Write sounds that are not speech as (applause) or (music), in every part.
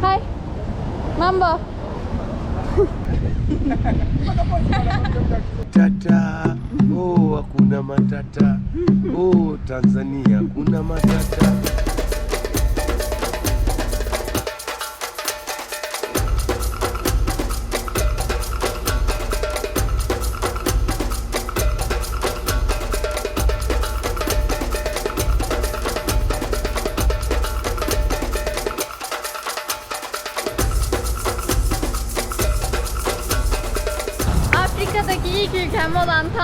Hi. Mambo. Tata, oh, hakuna matata. Oh, Tanzania kuna matata.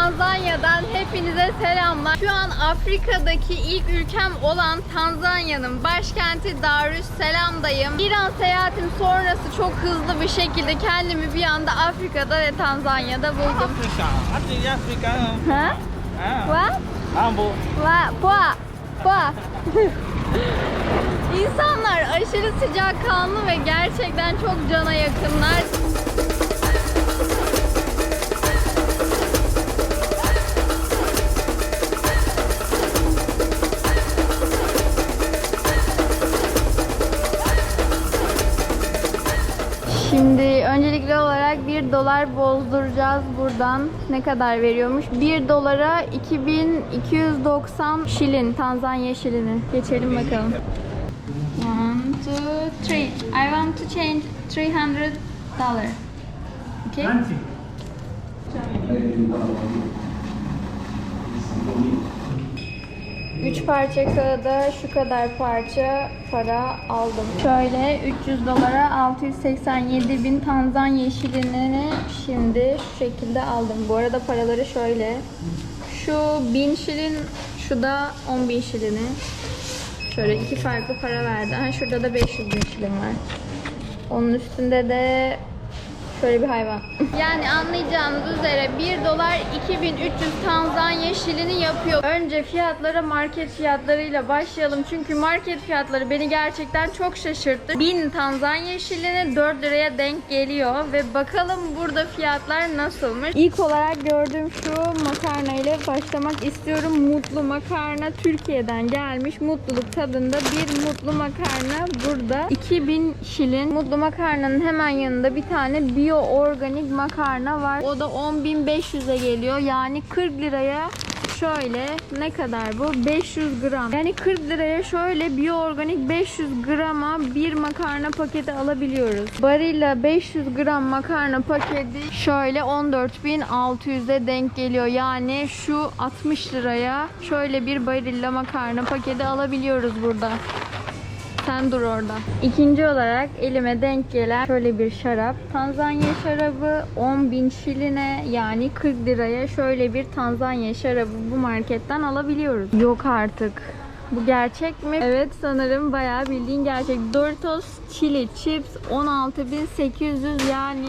Tanzanya'dan hepinize selamlar. Şu an Afrika'daki ilk ülkem olan Tanzanya'nın başkenti Darüsselam'dayım. İran seyahatim sonrası çok hızlı bir şekilde kendimi bir anda Afrika'da ve Tanzanya'da buldum. Afrika. Hadi Afrika. Ha? Ha. What? Ambo. Va, pua, pua. İnsanlar aşırı sıcakkanlı ve gerçekten çok cana yakınlar. Şimdi öncelikli olarak 1 dolar bozduracağız buradan. Ne kadar veriyormuş? 1 dolara 2290 şilin, Tanzanya şilini. Geçelim bakalım. 1, 2, 3. I want to change 300 dollar. Okay? Üç parça kağıda şu kadar parça para aldım. Şöyle 300 dolara 687 bin Tanzanya şilinini şimdi şu şekilde aldım. Bu arada paraları şöyle. Şu 1000 şilin, şu da 10 bin şilini. Şöyle iki farklı para verdi. Ha, şurada da 500 bin şilin var. Onun üstünde de Şöyle bir hayvan. Yani anlayacağınız üzere 1 dolar 2300 Tanzanya şilini yapıyor. Önce fiyatlara market fiyatlarıyla başlayalım. Çünkü market fiyatları beni gerçekten çok şaşırttı. 1000 Tanzanya şilini 4 liraya denk geliyor. Ve bakalım burada fiyatlar nasılmış. İlk olarak gördüğüm şu makarna ile başlamak istiyorum. Mutlu makarna Türkiye'den gelmiş. Mutluluk tadında bir mutlu makarna burada. 2000 şilin. Mutlu makarnanın hemen yanında bir tane bio organik makarna var. O da 10.500'e geliyor. Yani 40 liraya şöyle ne kadar bu? 500 gram. Yani 40 liraya şöyle bio organik 500 grama bir makarna paketi alabiliyoruz. Barilla 500 gram makarna paketi şöyle 14.600'e denk geliyor. Yani şu 60 liraya şöyle bir Barilla makarna paketi alabiliyoruz burada. Sen dur orada. İkinci olarak elime denk gelen şöyle bir şarap. Tanzanya şarabı 10.000 şiline yani 40 liraya şöyle bir Tanzanya şarabı bu marketten alabiliyoruz. Yok artık. Bu gerçek mi? Evet sanırım bayağı bildiğin gerçek. Doritos Chili Chips 16.800 yani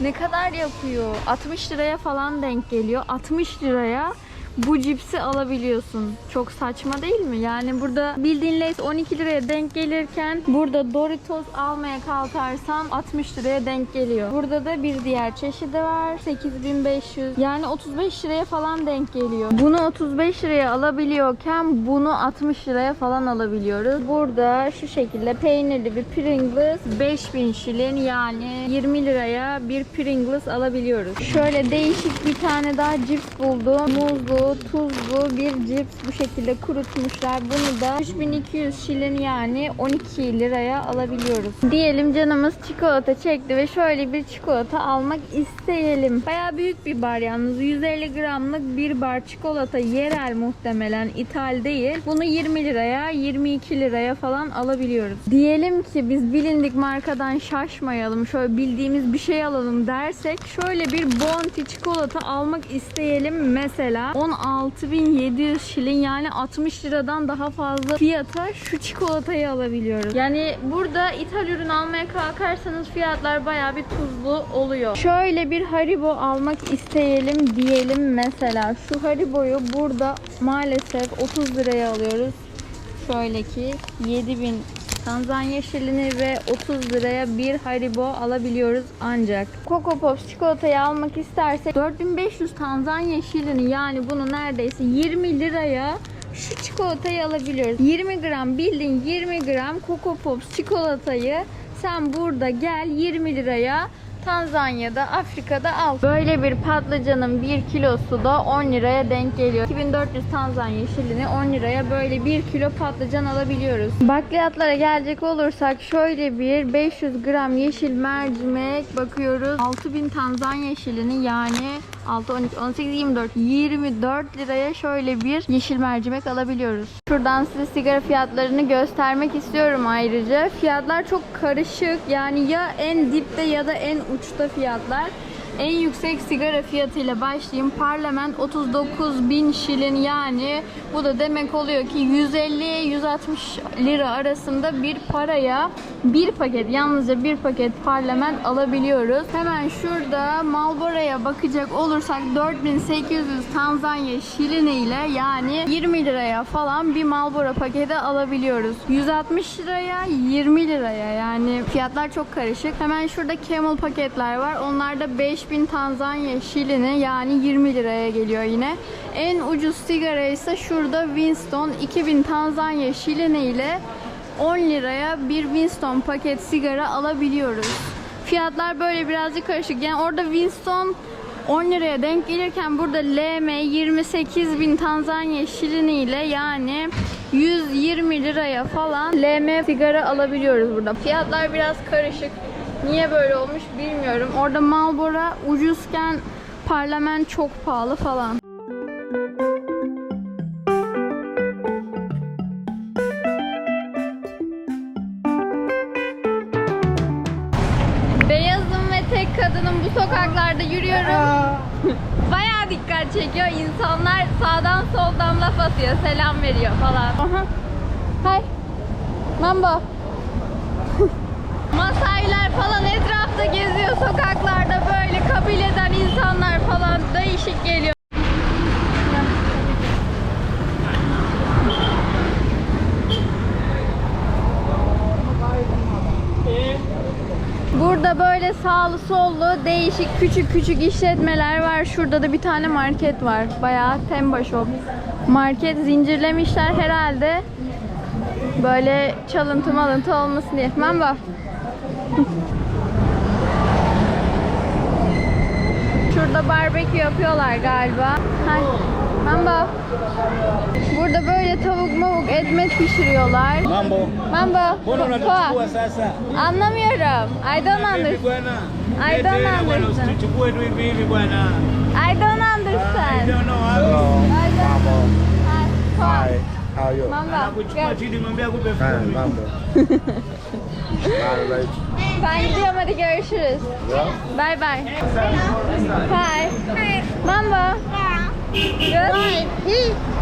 ne kadar yapıyor? 60 liraya falan denk geliyor. 60 liraya bu cipsi alabiliyorsun. Çok saçma değil mi? Yani burada bildiğin Lay's 12 liraya denk gelirken burada Doritos almaya kalkarsan 60 liraya denk geliyor. Burada da bir diğer çeşidi var. 8500. Yani 35 liraya falan denk geliyor. Bunu 35 liraya alabiliyorken bunu 60 liraya falan alabiliyoruz. Burada şu şekilde peynirli bir Pringles 5000 şilin yani 20 liraya bir Pringles alabiliyoruz. Şöyle değişik bir tane daha cips buldum. Muzlu, tuzlu bir cips bu şekilde kurutmuşlar. Bunu da 3200 şilin yani 12 liraya alabiliyoruz. Diyelim canımız çikolata çekti ve şöyle bir çikolata almak isteyelim. Baya büyük bir bar yalnız. 150 gramlık bir bar çikolata yerel muhtemelen ithal değil. Bunu 20 liraya 22 liraya falan alabiliyoruz. Diyelim ki biz bilindik markadan şaşmayalım. Şöyle bildiğimiz bir şey alalım dersek şöyle bir Bounty çikolata almak isteyelim mesela 16.700 şilin yani 60 liradan daha fazla fiyata şu çikolatayı alabiliyoruz. Yani burada ithal ürün almaya kalkarsanız fiyatlar baya bir tuzlu oluyor. Şöyle bir Haribo almak isteyelim diyelim mesela. Şu Haribo'yu burada maalesef 30 liraya alıyoruz. Şöyle ki 7000 Tanzanya şilini ve 30 liraya bir Haribo alabiliyoruz ancak. Coco Pops çikolatayı almak istersek 4500 Tanzanya şilini yani bunu neredeyse 20 liraya şu çikolatayı alabiliyoruz. 20 gram bildiğin 20 gram Coco Pops çikolatayı Sen burada gel 20 liraya Tanzanya'da, Afrika'da al. Böyle bir patlıcanın 1 kilosu da 10 liraya denk geliyor. 2400 Tanzanya şilini 10 liraya böyle 1 kilo patlıcan alabiliyoruz. Bakliyatlara gelecek olursak şöyle bir 500 gram yeşil mercimek bakıyoruz. 6000 Tanzanya şilini yani 6, 12, 18, 24, 24 liraya şöyle bir yeşil mercimek alabiliyoruz. Şuradan size sigara fiyatlarını göstermek istiyorum ayrıca. Fiyatlar çok karışık. Yani ya en dipte ya da en uçta fiyatlar. En yüksek sigara fiyatıyla başlayayım. Parlament 39 bin şilin yani bu da demek oluyor ki 150-160 lira arasında bir paraya bir paket yalnızca bir paket parlament alabiliyoruz. Hemen şurada Marlboro'ya bakacak olursak 4800 Tanzanya şilini ile yani 20 liraya falan bir Marlboro paketi alabiliyoruz. 160 liraya 20 liraya yani fiyatlar çok karışık. Hemen şurada Camel paketler var. Onlar da 5000 Tanzanya şilini yani 20 liraya geliyor yine. En ucuz sigara ise şurada Winston 2000 Tanzanya şilini ile 10 liraya bir Winston paket sigara alabiliyoruz. Fiyatlar böyle birazcık karışık. Yani orada Winston 10 liraya denk gelirken burada LM 28 bin Tanzanya şilini ile yani 120 liraya falan LM sigara alabiliyoruz burada. Fiyatlar biraz karışık. Niye böyle olmuş bilmiyorum. Orada Marlboro ucuzken parlament çok pahalı falan. Sokaklarda yürüyorum. (laughs) Bayağı dikkat çekiyor. İnsanlar sağdan soldan laf atıyor, selam veriyor falan. Aha. Hay. Mambo. (laughs) Masailer falan etrafta geziyor sokaklarda böyle kabileden insanlar falan değişik geliyor. Burada böyle sağlı sollu değişik küçük küçük işletmeler var. Şurada da bir tane market var. Bayağı Temba. Market zincirlemişler herhalde. Böyle çalıntı malıntı olmasın diye. Mamba. Şurada barbekü yapıyorlar galiba. Hay. Mamba. Burada böyle tavuk mavuk etmet pişiriyorlar. Mambo. Unatuchukua sasa? Anlamıyorum. I don't understand. I don't understand. usituchukue tu hivi hivi bwana. I don't I understand. don't know how. I don't Mambo. Hi. Hi. How are you? Mamba. Anakuchukua chini mwambie akupe Hi, fungu. mambo. Ben gidiyorum hadi görüşürüz. Bye bye. Hi. Mamba. Good. Yes.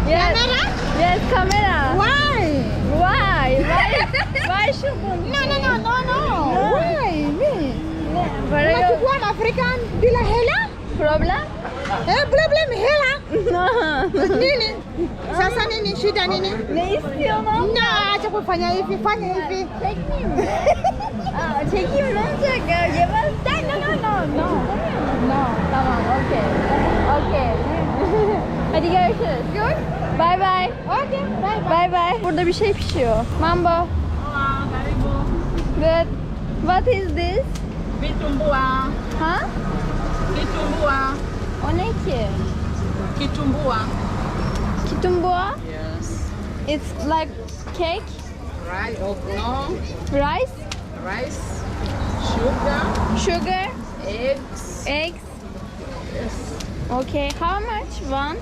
Yes, camera. Why? Why? Why? Why shouldn't? No, no, no, no, no. Why? Me? Para yo Unachukua African bila hela? problem? Eh, problem hela. No. Nini? Sasa nini? Shida nini? ne istiyorsun? Na, acha kufanya hivi, fanya hivi. Çekmeyeyim mi? Aa, çekeyim ne olacak ya? Yemezsen no no no no. No. Tamam okey. Okey. (laughs) Hadi görüşürüz. Good. Bye bye. Okay, bye bye. Bye bye. Burada bir şey pişiyor. Mambo. Good. What is this? Vitumbua, Ha? kitumbua, O ne ki? kitumbua. Kitumbua? Yes. It's like cake, Right, oh, no, rice, rice, sugar, sugar, eggs, eggs. Okay. How much? One?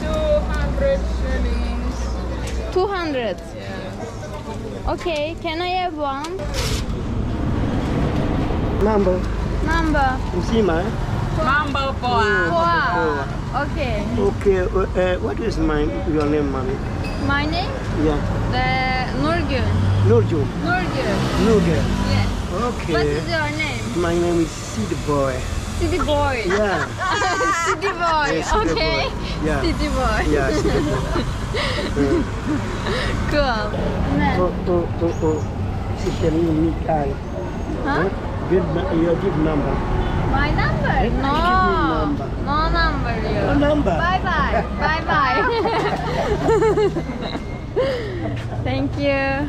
200 shillings. 200. Yes. Okay. Can I have one? Mambo, Number. mzima eh? Mambo poa. Wow. Okay. Okay, uh, uh, what is my your name, mommy? My name? Yeah, The Nurgül. Nurju. Nurgül. Nurgül. Yes. Okay. What is your name? My name is Sid Boy. City Boy. Yeah, (laughs) City Boy. Yeah, City okay. Boy. Yeah. City Boy. yeah, Sid Boy. (laughs) Cool. Ne? Oh, oh, oh. Sister, you need I. Huh? Good, nu- your good number. My number? Give No. number. No number you. No number. Bye bye. bye bye. (laughs) Thank you.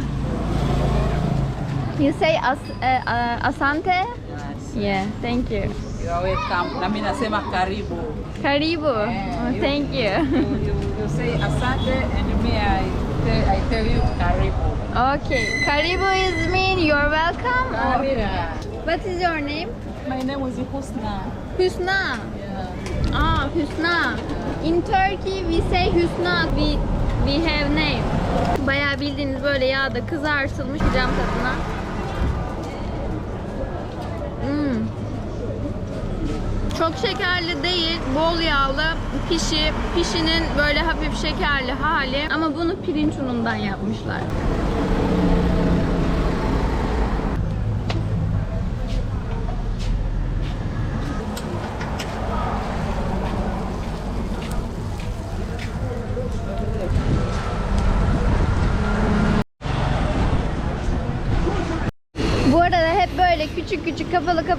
You say as, uh, uh, asante? Yeah, thank you. You welcome. Na mimi nasema karibu. Karibu. Oh, thank you. You, you, you say asante and me I tell, I tell you karibu. Okay. Karibu is mean you're welcome. Yeah. What is your name? My name is Husna. Hüsna. Yeah. Ah, Hüsna. In Turkey we say Hüsna. We we have name. Bayağı bildiğiniz böyle yağda kızartılmış cam tadına. Çok şekerli değil, bol yağlı pişi. Pişinin böyle hafif şekerli hali ama bunu pirinç unundan yapmışlar. Bu arada hep böyle küçük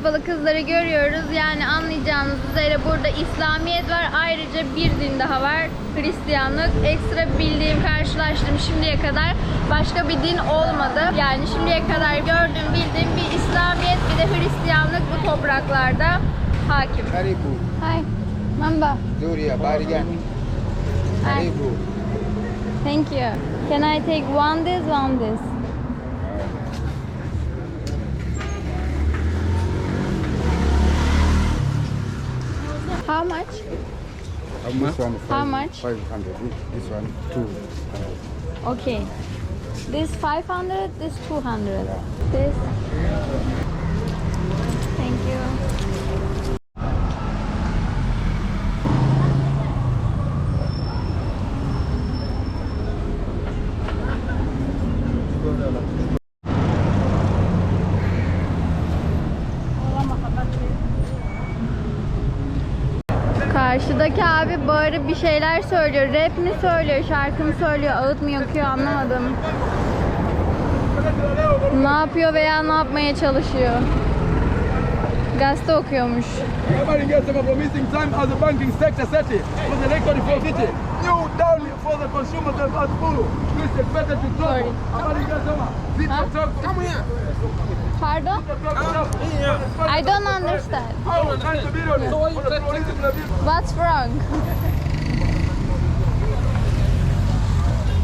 kapalı kızları görüyoruz. Yani anlayacağınız üzere burada İslamiyet var. Ayrıca bir din daha var. Hristiyanlık. Ekstra bildiğim, karşılaştığım şimdiye kadar başka bir din olmadı. Yani şimdiye kadar gördüğüm, bildiğim bir İslamiyet bir de Hristiyanlık bu topraklarda hakim. Karibu. Hi. Mamba. Gani? Hi. Karibu. Thank you. Can I take one this, one this? How much? This one How much? 500. This one 2. Okay. This 500, this 200. This. Thank you. Karşıdaki abi bağırıp bir şeyler söylüyor. Rap mi söylüyor, şarkı mı söylüyor, ağıt mı yakıyor anlamadım. Ne yapıyor veya ne yapmaya çalışıyor? Gazete okuyormuş. Sorry. Pardon? I don't understand. What's wrong?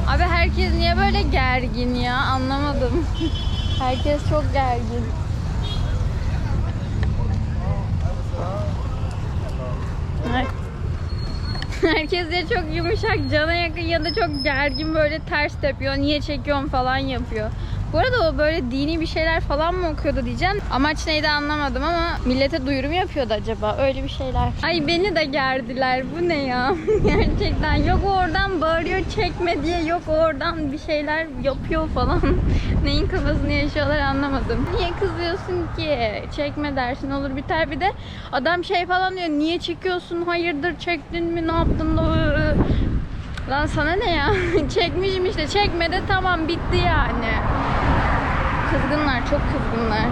Abi herkes niye böyle gergin ya? Anlamadım. (laughs) herkes çok gergin. Her- (laughs) Herkes de çok yumuşak, cana yakın ya da çok gergin böyle ters tepiyor, niye çekiyorum falan yapıyor. Bu arada o böyle dini bir şeyler falan mı okuyordu diyeceğim. Amaç neydi anlamadım ama millete duyurum yapıyordu acaba. Öyle bir şeyler. Ay beni de gerdiler. Bu ne ya? (laughs) Gerçekten. Yok oradan bağırıyor çekme diye. Yok oradan bir şeyler yapıyor falan. (laughs) Neyin kafasını yaşıyorlar anlamadım. Niye kızıyorsun ki? Çekme dersin olur biter. Bir de adam şey falan diyor. Niye çekiyorsun? Hayırdır çektin mi? Ne yaptın da? Lan sana ne ya? (laughs) Çekmişim işte. Çekme de tamam bitti yani. Kızgınlar, çok kızgınlar.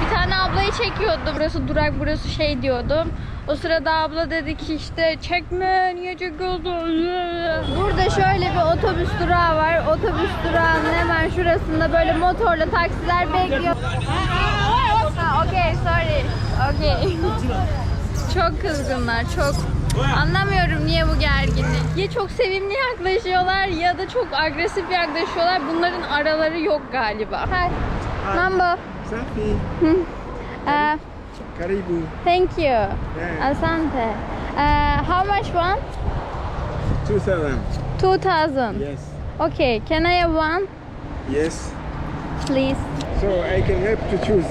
Bir tane ablayı çekiyordum. Burası durak, burası şey diyordum. O sırada abla dedi ki işte çekme, niye çekiyorsun? Burada şöyle bir otobüs durağı var. Otobüs durağının hemen şurasında böyle motorla taksiler bekliyor. Ha, okay, sorry. Okay. çok kızgınlar, çok. Anlamıyorum niye bu gerginlik. Ya çok sevimli yaklaşıyorlar ya da çok agresif yaklaşıyorlar. Bunların araları yok galiba. Hi. Mambo. Safi. Uh, Karibu. thank you. Yeah. Asante. Uh, how much one? 2000. 2000. Yes. Okay, can I have one, Yes. please? So I can help to choose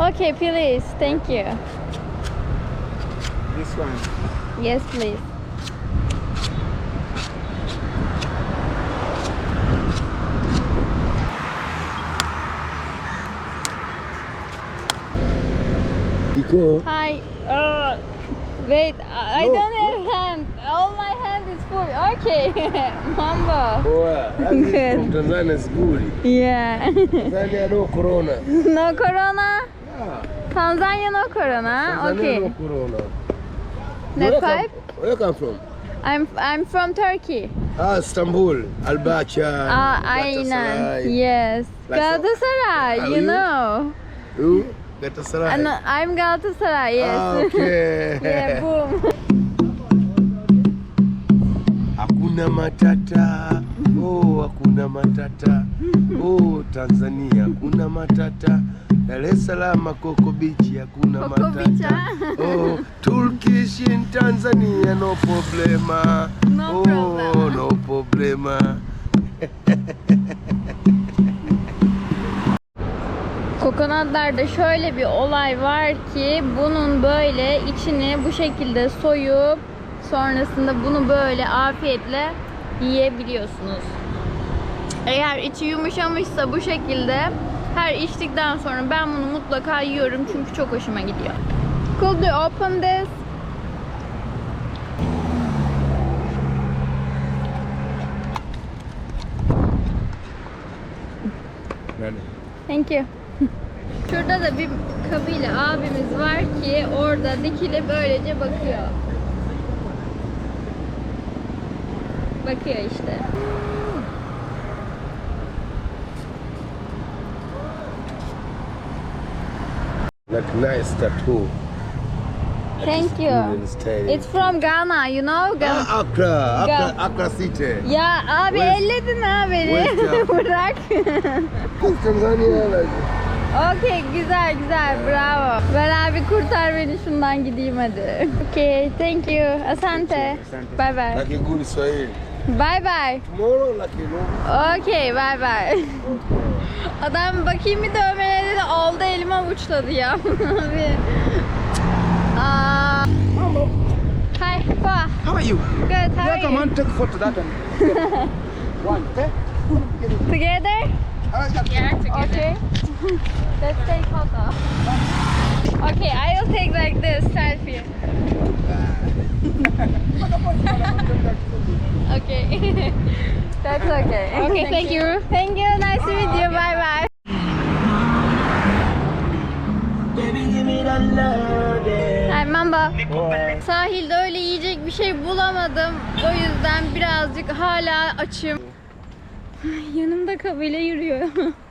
Okay, please. Thank you. this one. Yes, please. Iko Hi. Uh, wait, I No, don't have hand. All my hand is full. Okay, (laughs) Mambo. poa. Good. (laughs) From Tanzania is good. Yeah. Tanzania no corona. (laughs) no corona. Yeah. Tanzania no corona. Tanzania Okay. no corona. Where come, where you come from? I'm I'm from Turkey. Ah, Istanbul, Albacha, Ah, aynen. Yes. Like- Galatasaray, you you? know. Who? Galatasaray. And I'm Galatasaray, yes. Ah, okay. (laughs) yeah, boom. Hakuna matata. Oh, hakuna matata. Oh, Tanzania hakuna matata. Dar es Salaam Coco Beach hakuna matata. ah. Oh, Turkish in Tanzania no problema. No oh, problema. no problema. Kokonatlarda şöyle bir olay var ki bunun böyle içini bu şekilde soyup sonrasında bunu böyle afiyetle yiyebiliyorsunuz. Eğer içi yumuşamışsa bu şekilde her içtikten sonra ben bunu mutlaka yiyorum çünkü çok hoşuma gidiyor. Could you open this? Thank you. Şurada da bir kabile abimiz var ki orada dikili böylece bakıyor. Bakıyor işte. Like nice tattoo. Thank you. It's from Ghana, you know? Ghana. Ah, Accra, Accra, Accra City. Ya abi West- elledin ha beni. West ya. (laughs) Bırak. Tanzania like. Okey güzel güzel bravo. Ver abi kurtar beni şundan gideyim hadi. Okay thank you. Asante. Bye bye. Like a good Swahili. Bye bye. Tomorrow like you know. Okay bye bye. (laughs) Adam bakayım bir dövmeleri de aldı elime avuçladı ya. (laughs) abi. Aa. Hi, Pa. How are you? Good, how are Come you? on, take a photo that one. (laughs) one, okay? Together? Yeah, together. Okay. Let's take photo. Okay, I will take like this selfie. Okay. (laughs) That's okay. Okay, thank you. Thank you. Nice to meet you. Bye bye. Hi Mamba. Sahilde öyle yiyecek bir şey bulamadım. O yüzden birazcık hala açım. Yanımda kabile yürüyor.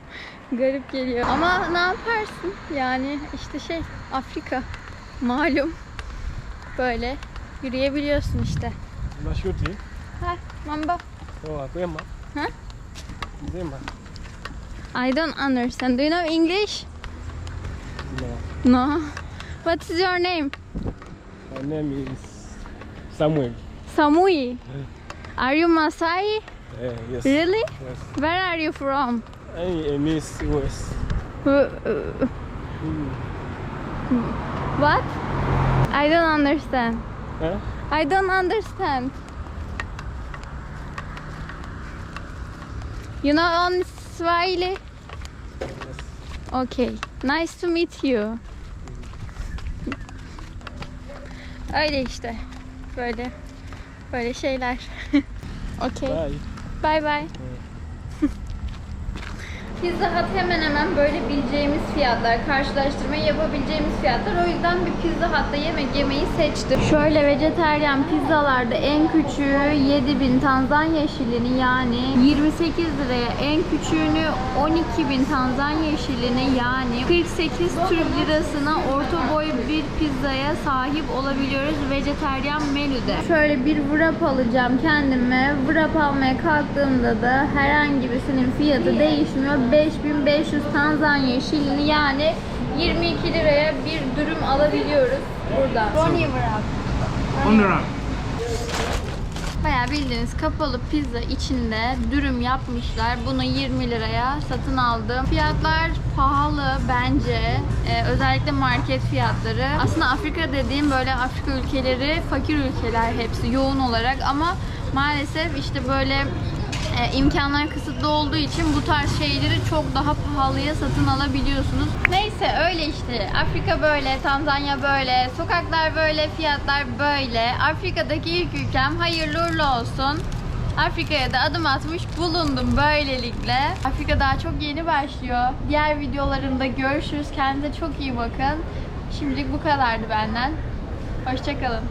(laughs) Garip geliyor. Ama ne yaparsın? Yani işte şey Afrika. Malum. Böyle yürüyebiliyorsun işte. Unashuti? Ha, mamba. Poa, kwema. Ha? Mzima. I don't understand. Do you know English? No. No. What is your name? My name is Samuel. Samui. (laughs) Are you Masai? Uh, yes. Really? Yes. Where are you from? I am Miss West. Uh, uh, What? I don't understand. I don't understand. You know on Swahili? Okay. Nice to meet you. Öyle işte. Böyle böyle şeyler. (laughs) okay. Bye. Bye bye. Pizza Hut hemen hemen böyle bileceğimiz fiyatlar, karşılaştırma yapabileceğimiz fiyatlar. O yüzden bir Pizza Hut'ta yemek yemeyi seçtim. Şöyle vejeteryan pizzalarda en küçüğü 7000 Tanzanya şilini yani 28 liraya, en küçüğünü 12.000 Tanzanya şilini yani 48 Türk lirasına orta boy bir pizzaya sahip olabiliyoruz vejeteryan menüde. Şöyle bir wrap alacağım kendime. Wrap almaya kalktığımda da herhangi birisinin fiyatı değişmiyor. 5500 Tanzanya şilini yani 22 liraya bir dürüm alabiliyoruz burada. Ronnie wrap. Bayağı bildiğiniz kapalı pizza içinde dürüm yapmışlar. Bunu 20 liraya satın aldım. Fiyatlar pahalı bence. Ee, özellikle market fiyatları. Aslında Afrika dediğim böyle Afrika ülkeleri fakir ülkeler hepsi yoğun olarak ama maalesef işte böyle e, imkanlar kısıtlı olduğu için bu tarz şeyleri çok daha pahalıya satın alabiliyorsunuz. Neyse öyle işte. Afrika böyle, Tanzanya böyle, sokaklar böyle, fiyatlar böyle. Afrika'daki ilk ülkem hayırlı uğurlu olsun. Afrika'ya da adım atmış bulundum böylelikle. Afrika daha çok yeni başlıyor. Diğer videolarımda görüşürüz. Kendinize çok iyi bakın. Şimdilik bu kadardı benden. Hoşçakalın.